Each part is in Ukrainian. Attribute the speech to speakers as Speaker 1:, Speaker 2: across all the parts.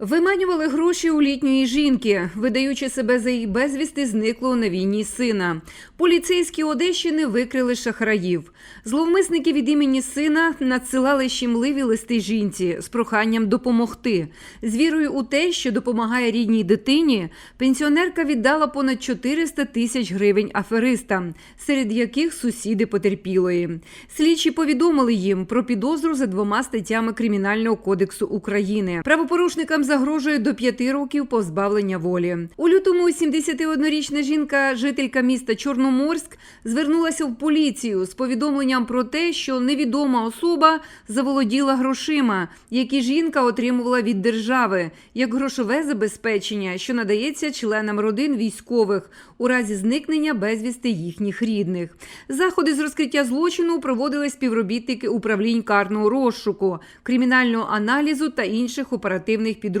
Speaker 1: Виманювали гроші у літньої жінки, видаючи себе за її безвісти зниклого на війні сина. Поліцейські Одещини викрили шахраїв. Зловмисники від імені сина надсилали щемливі листи жінці з проханням допомогти. З вірою у те, що допомагає рідній дитині, пенсіонерка віддала понад 400 тисяч гривень аферистам, серед яких сусіди потерпілої. Слідчі повідомили їм про підозру за двома статтями Кримінального кодексу України. Правопорушникам загрожує до п'яти років позбавлення волі. У лютому 71-річна жінка, жителька міста Чорноморськ, звернулася в поліцію з повідомленням про те, що невідома особа заволоділа грошима, які жінка отримувала від держави як грошове забезпечення, що надається членам родин військових у разі зникнення безвісти їхніх рідних. Заходи з розкриття злочину проводили співробітники управлінь карного розшуку, кримінального аналізу та інших оперативних підрозділів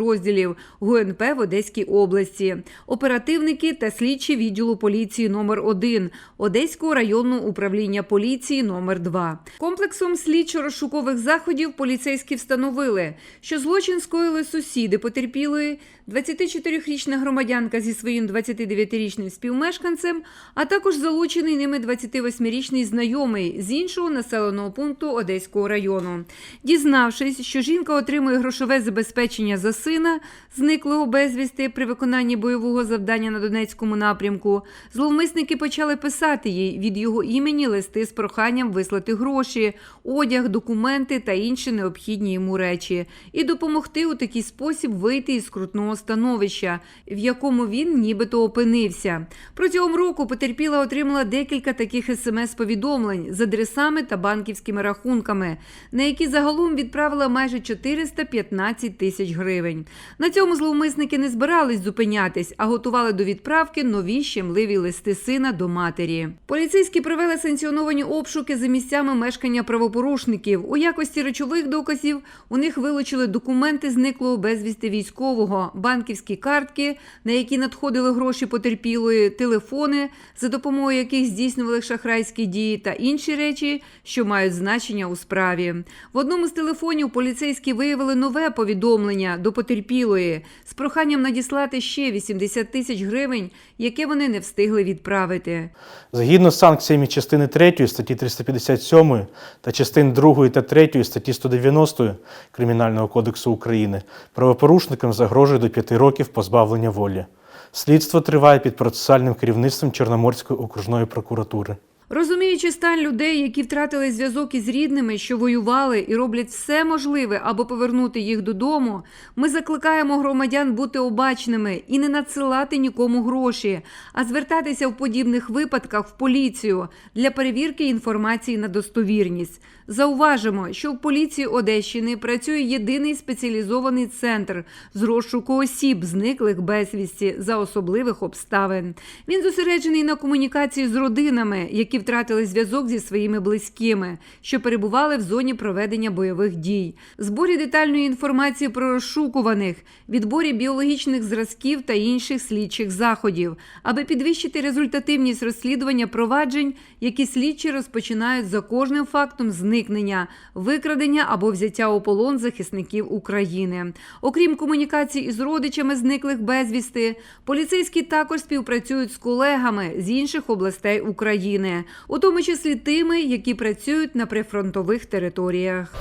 Speaker 1: ГУНП в Одеській області, оперативники та слідчі відділу поліції номер 1 Одеського районного управління поліції номер 2 Комплексом слідчо-розшукових заходів поліцейські встановили, що злочин скоїли сусіди потерпілої, 24-річна громадянка зі своїм 29-річним співмешканцем, а також залучений ними 28-річний знайомий з іншого населеного пункту Одеського району. Дізнавшись, що жінка отримує грошове забезпечення за сина, зниклого безвісти при виконанні бойового завдання на Донецькому напрямку, зловмисники почали писати їй від його імені листи з проханням вислати гроші, одяг, документи та інші необхідні йому речі, і допомогти у такий спосіб вийти із скрутного становища, в якому він нібито опинився. Протягом року потерпіла отримала декілька таких смс-повідомлень з адресами та банківськими рахунками, на які загалом відправила майже 415 тисяч гривень. На цьому зловмисники не збирались зупинятись, а готували до відправки нові щемливі листи сина до матері. Поліцейські провели санкціоновані обшуки за місцями мешкання правопорушників. У якості речових доказів у них вилучили документи зниклого безвісти військового, банківські картки, на які надходили гроші потерпілої, телефони, за допомогою яких здійснювали шахрайські дії та інші речі, що мають значення у справі. В одному з телефонів поліцейські виявили нове повідомлення до потерпілої з проханням надіслати ще 80 тисяч гривень, яке вони не встигли відправити.
Speaker 2: Згідно з санкціями частини 3 статті 357 та частин 2 та 3 статті 190 Кримінального кодексу України правопорушникам загрожує до 5 років позбавлення волі. Слідство триває під процесуальним керівництвом Чорноморської окружної прокуратури.
Speaker 1: Розуміючи стан людей, які втратили зв'язок із рідними, що воювали і роблять все можливе, аби повернути їх додому, ми закликаємо громадян бути обачними і не надсилати нікому гроші, а звертатися в подібних випадках в поліцію для перевірки інформації на достовірність. Зауважимо, що в поліції Одещини працює єдиний спеціалізований центр з розшуку осіб, зниклих безвісті за особливих обставин. Він зосереджений на комунікації з родинами, які втратили зв'язок зі своїми близькими, що перебували в зоні проведення бойових дій, зборі детальної інформації про розшукуваних, відборі біологічних зразків та інших слідчих заходів, аби підвищити результативність розслідування проваджень, які слідчі розпочинають за кожним фактом зникнення, викрадення або взяття у полон захисників України. Окрім комунікацій із родичами зниклих безвісти, поліцейські також співпрацюють з колегами з інших областей України, у тому числі тими, які працюють на прифронтових територіях.